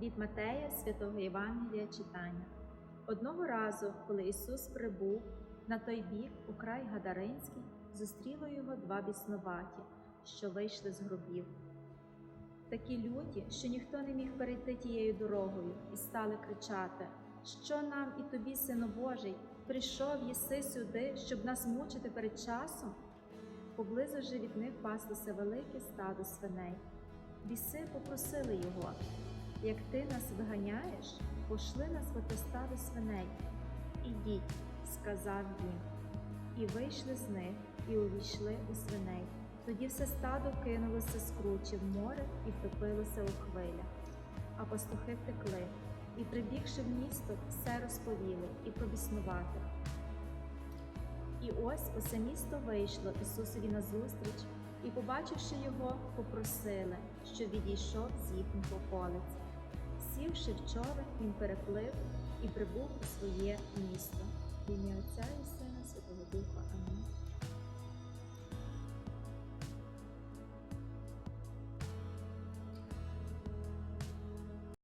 Від Матея святого Євангелія читання. Одного разу, коли Ісус прибув на той бік у край Гадаринський, зустріли його два біснуваті, що вийшли з гробів. Такі люті, що ніхто не міг перейти тією дорогою, і стали кричати: Що нам і тобі, сину Божий, прийшов єси сюди, щоб нас мучити перед часом? Поблизу же від них паслося велике стадо свиней. Біси попросили його, як ти нас виганяєш, пошли нас в оте свиней. Ідіть, сказав їм. І вийшли з них, і увійшли у свиней. Тоді все стадо кинулося з кручі в море і втопилося у хвилях. А пастухи втекли, і, прибігши в місто, все розповіли і про біснуватих. І ось усе місто вийшло Ісусові назустріч, і, побачивши його, попросили, щоб відійшов з їхніх околиць. Сівши в човен, він переплив і прибув у своє місто. В ім'я Отця і Сина Святого Духа. Амінь.